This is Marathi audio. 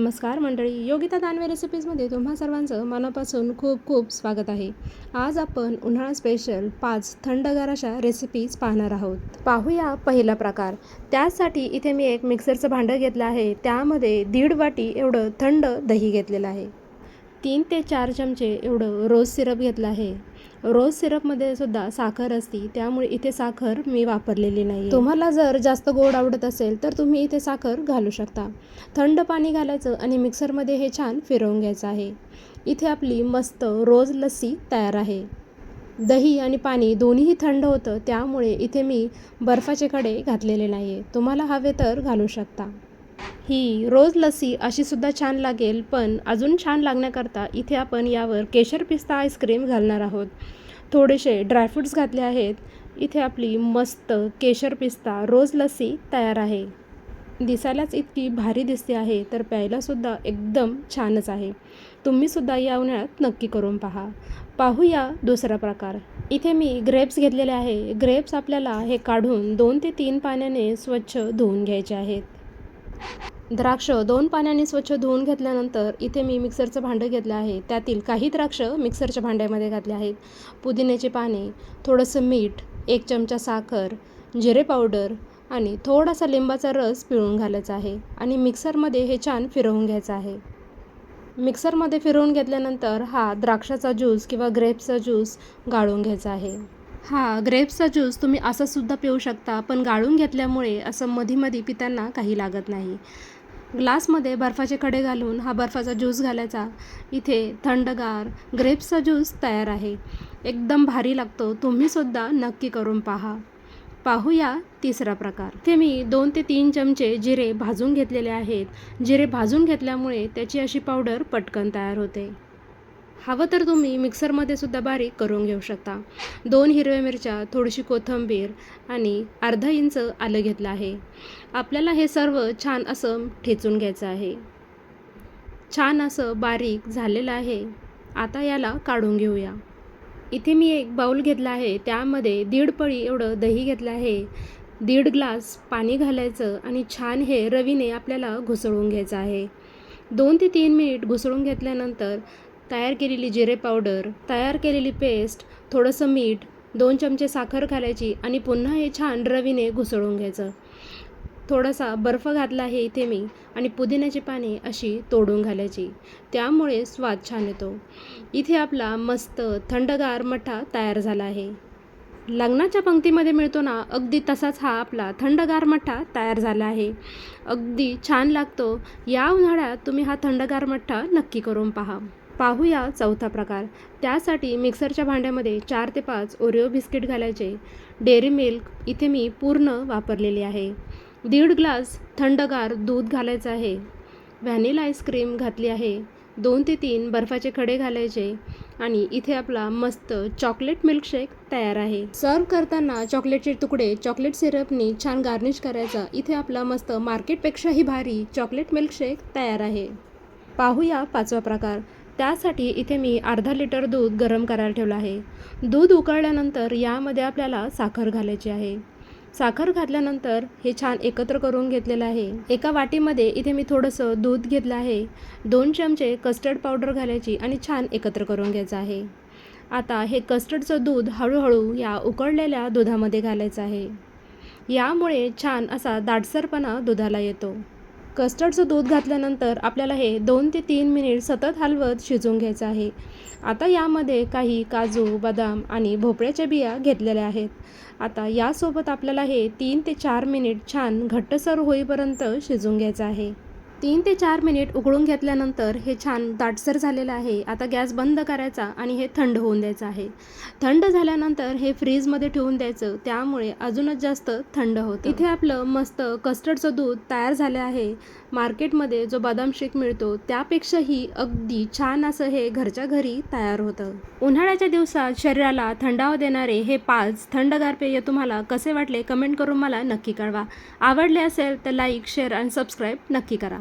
नमस्कार मंडळी योगिता दानवे रेसिपीजमध्ये तुम्हा सर्वांचं मनापासून खूप खूप स्वागत आहे. आज आपण उन्हाळा स्पेशल पाच थंडगार अशा रेसिपीज पाहणार आहोत. पाहूया पहिला प्रकार. त्यासाठी इथे मी एक मिक्सरचं भांडं घेतलं आहे. त्यामध्ये दीड वाटी एवढं थंड दही घेतलेलं आहे. तीन ते चार चमचे एवढं रोज सिरप घेतलं आहे. रोज सिरपमध्ये सुद्धा साखर असती त्यामुळे इथे साखर मी वापरलेली नाही तुम्हाला जर जास्त गोड आवडत असेल तर तुम्ही इथे साखर घालू शकता. थंड पाणी घालायचं आणि मिक्सरमध्ये हे छान फिरवून घ्यायचं आहे. इथे आपली मस्त रोज लस्सी तयार आहे. दही आणि पाणी दोन्हीही थंड होतं त्यामुळे इथे मी बर्फाचे कडे घातलेले नाही आहे तुम्हाला हवे तर घालू शकता. ही रोज लस्सी अशी सुद्धा छान लागेल पण अजून छान लागण्याकरता इथे आपण यावर केशर पिस्ता आईस्क्रीम घालणार आहोत. थोडेसे ड्रायफ्रूट्स घातले आहेत. इथे आपली मस्त केशर पिस्ता रोज लस्सी तयार आहे. दिसायलाच इतकी भारी दिसते आहे तर प्यायलासुद्धा एकदम छानच आहे. तुम्हीसुद्धा या उन्हाळ्यात नक्की करून पहा. पाहूया दुसरा प्रकार. इथे मी ग्रेप्स घेतलेले आहे. ग्रेप्स आपल्याला हे काढून दोन ते तीन पाण्याने स्वच्छ धुवून घ्यायचे आहेत. द्राक्ष दोन पाण्याने स्वच्छ धुवून घेतल्यानंतर इथे मी मिक्सरचं भांडं घेतलं आहे. त्यातील काही द्राक्ष मिक्सरच्या भांड्यामध्ये घातले आहेत. पुदिन्याची पाने थोडंसं मीठ एक चमचा साखर जिरे पावडर आणि थोडासा लिंबाचा रस पिळून घालायचा आहे आणि मिक्सरमध्ये हे छान फिरवून घ्यायचं आहे. मिक्सरमध्ये फिरवून घेतल्यानंतर हा द्राक्षाचा ज्यूस किंवा ग्रेप्सचा ज्यूस गाळून घ्यायचा आहे. हा ग्रेप्सचा ज्यूस तुम्ही असंसुद्धा पिऊ शकता पण गाळून घेतल्यामुळे असं मधीमधी पिताना काही लागत नाही. ग्लासमध्ये बर्फाचे खडे घालून हा बर्फाचा ज्यूस घालायचा. इथे थंडगार ग्रेप्सचा ज्यूस तयार आहे. एकदम भारी लागतो. तुम्हीसुद्धा नक्की करून पहा. पाहूया तिसरा प्रकार. ते मी दोन ते तीन चमचे जिरे भाजून घेतलेले आहेत. जिरे भाजून घेतल्यामुळे त्याची अशी पावडर पटकन तयार होते. हवं तर तुम्ही मिक्सरमध्ये सुद्धा बारीक करून घेऊ शकता. दोन हिरव्या मिरच्या थोडीशी कोथिंबीर आणि अर्धा इंच आलं घेतलं आहे. आपल्याला हे सर्व छान असं ठेचून घ्यायचं आहे. छान असं बारीक झालेलं आहे. आता याला काढून घेऊया. इथे मी एक बाऊल घेतला आहे. त्यामध्ये दीड पळी एवढं दही घेतलं आहे. दीड ग्लास पाणी घालायचं आणि छान हे रवीने आपल्याला घुसळून घ्यायचं आहे. दोन ते तीन मिनिट घुसळून घेतल्यानंतर तयार केलेली जिरे पावडर तयार केलेली पेस्ट थोडंसं मीठ दोन चमचे साखर घालायची आणि पुन्हा हे छान रवीने घुसळून घ्यायचं. थोडासा बर्फ घातला आहे इथे मी आणि पुदिन्याची पाने अशी तोडून घालायची. त्यामुळे स्वाद छान येतो. इथे आपला मस्त थंडगार मठा तयार झाला आहे. लग्नाच्या पंक्तीमध्ये मिळतो ना अगदी तसाच हा आपला थंडगार मठ्ठा तयार झाला आहे. अगदी छान लागतो. या उन्हाळ्यात तुम्ही हा थंडगार मठ्ठा नक्की करून पहा. पाहूया चौथा प्रकार. त्यासाठी मिक्सरच्या भांड्यामध्ये चार ते पाच ओरिओ बिस्किट घालायचे. डेअरी मिल्क इथे मी पूर्ण वापरलेली आहे. दीड ग्लास थंडगार दूध घालायचं आहे. व्हॅनिला आईस्क्रीम घातली आहे. दोन ते तीन बर्फाचे खडे घालायचे आणि इथे आपला मस्त चॉकलेट मिल्कशेक तयार आहे. सर्व करताना चॉकलेटचे तुकडे चॉकलेट सिरपनी छान गार्निश करायचा. इथे आपला मस्त मार्केटपेक्षाही भारी चॉकलेट मिल्कशेक तयार आहे. पाहूया पाचवा प्रकार. त्यासाठी इथे मी अर्धा लिटर दूध गरम करायला ठेवलं आहे. दूध उकळल्यानंतर यामध्ये आपल्याला साखर घालायची आहे. साखर घातल्यानंतर हे छान एकत्र करून घेतलेलं आहे. एका वाटीमध्ये इथे मी थोडंसं दूध घेतलं आहे. दोन चमचे कस्टर्ड पावडर घालायची आणि छान एकत्र करून घ्यायचं आहे. आता हे कस्टर्डचं दूध हळूहळू या उकळलेल्या दुधामध्ये घालायचं आहे. यामुळे छान असा दाटसरपणा दुधाला येतो. कस्टर्डचं दूध घातल्यानंतर आपल्याला हे दोन ते तीन मिनिट सतत हलवत शिजवून घ्यायचं आहे. आता यामध्ये काही काजू बदाम आणि भोपळ्याच्या बिया घेतलेल्या आहेत. आता यासोबत आपल्याला हे तीन ते चार मिनिट छान घट्टसर होईपर्यंत शिजवून घ्यायचं आहे. तीन ते चार मिनिट उकळून घेतल्यानंतर हे छान दाटसर झालेलं आहे. आता गॅस बंद करायचा आणि हे थंड होऊन द्यायचं आहे. थंड झाल्यानंतर हे फ्रीजमध्ये ठेवून द्यायचं त्यामुळे अजूनच जास्त थंड होतं. इथे आपलं मस्त कस्टर्डचं दूध तयार झालं आहे. मार्केटमध्ये जो बदाम शेक मिळतो त्यापेक्षाही अगदी छान असं हे घरच्या घरी तयार होतं. उन्हाळ्याच्या दिवसात शरीराला थंडावा देणारे हे पाच थंडगार पेय तुम्हाला कसे वाटले कमेंट करून मला नक्की कळवा. आवडले असेल तर लाईक शेअर आणि सबस्क्राईब नक्की करा.